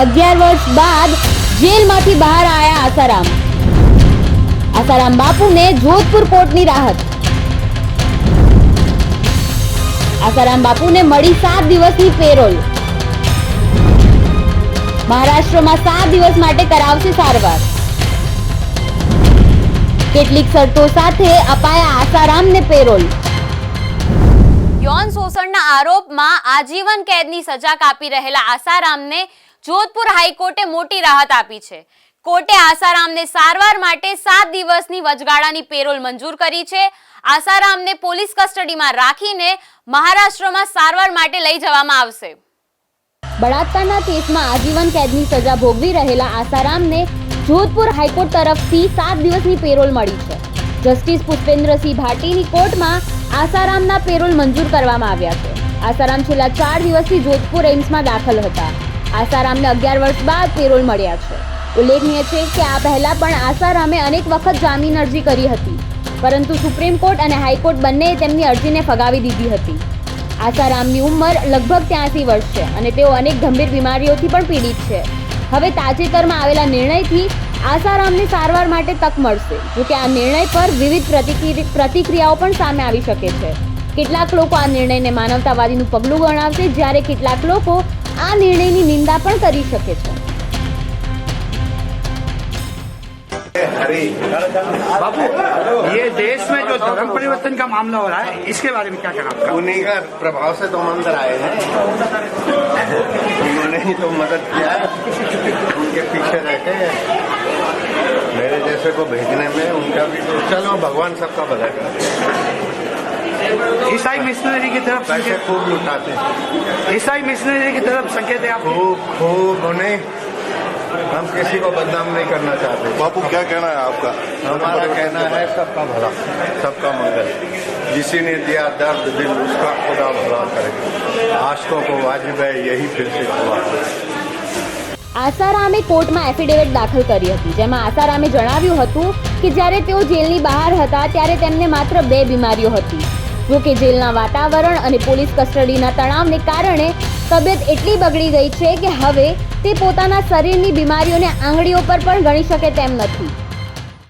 અગિયાર વર્ષ બાદ જેલમાંથી બહાર આવ્યા આસારામ. આસારામ બાપુને જોધપુર કોર્ટની રાહત. આસારામ બાપુને મળી સાત દિવસની પેરોલ. મહારાષ્ટ્રમાં સાત દિવસ માટે કરાવશે સારવાર. કેટલીક શરતો સાથે અપાયા આસારામને પેરોલ. યૌન શોષણના આરોપમાં આજીવન કેદની સજા કાપી રહેલા આસારામને જોધપુર હાઈકોર્ટે મોટી રાહત આપી છે. કોર્ટે આસારામને સારવાર માટે સાત દિવસની વચગાળાની પેરોલ મંજૂર કરી છે. આસારામને પોલીસ કસ્ટડીમાં રાખીને મહારાષ્ટ્રમાં સારવાર માટે લઈ જવામાં આવશે. બળાત્કારના કેસમાં આજીવન કેદની સજા ભોગવી રહેલા આસારામને જોધપુર હાઈકોર્ટ તરફથી સાત દિવસની પેરોલ મળી છે. જસ્ટિસ પુષ્પેન્દ્રસિંહ ભાટીની કોર્ટમાં આસારામના પેરોલ મંજૂર કરવામાં આવ્યા છે. આસારામ છેલ્લા ચાર દિવસથી જોધપુર એમ્સમાં દાખલ હતા. આસારામને અગિયાર વર્ષ બાદ પેરોલ મળ્યા છે. ઉલ્લેખનીય છે કે આ પહેલા પણ આસારામે અનેક વખત જામીન અરજી કરી હતી. પરંતુ સુપ્રીમ કોર્ટ અને હાઈકોર્ટ બંનેએ તેમની અરજીને ફગાવી દીધી હતી. આસારામની ઉંમર લગભગ ત્યાંસી વર્ષ છે અને તેઓ અનેક ગંભીર બીમારીઓથી પણ પીડિત છે. હવે તાજેતરમાં આવેલા નિર્ણયથી આસારામને સારવાર માટે તક મળશે જોકે આ નિર્ણય પર વિવિધ પ્રતિક્રિ- પ્રતિક્રિયાઓ પણ સામે આવી શકે છે. કેટલાક લોકો આ નિર્ણયને માનવતાવાદીનું પગલું ગણાવશે, જ્યારે કેટલાક લોકો આ નિર્ણયની નિંદા પણ કરી શકે છે हरी बापू ये देश में जो धर्म परिवर्तन का मामला हो रहा है इसके बारे में क्या कहना आपका उन्हीं का प्रभाव से तो हम अंदर आए हैं उन्होंने ही तो मदद किया है उनके पीछे रह के मेरे जैसे को भेजने में उनका भी तो चलो भगवान सबका भला करे ईसाई मिशनरी की तरफ पैसे संकेत खूब लुटाते हैं ईसाई मिशनरी की तरफ संकेत है आप खूब खूब उन्हें हम किसी को बदनाम नहीं करना चाहते बापू क्या कहना है आपका हमारा कहना है सबका भला सबका मंगल जिसी ने दिया दर्द दिल उसका खुदा भला करे आशकों को वाजिब है यही फिर से हुआ આસારામે કોર્ટમાં એફિડેવિટ દાખલ કરી હતી જેમાં આસારામે જણાવ્યું હતું કે જ્યારે તેઓ જેલની બહાર હતા ત્યારે તેમને માત્ર બે બીમારીઓ હતી જો કે જેલના વાતાવરણ અને પોલીસ કસ્ટડીના તણાવને કારણે તબિયત એટલી બગડી ગઈ છે કે હવે તે પોતાના શરીરની બીમારીઓને આંગળીઓ પર પણ ગણી શકે તેમ નથી.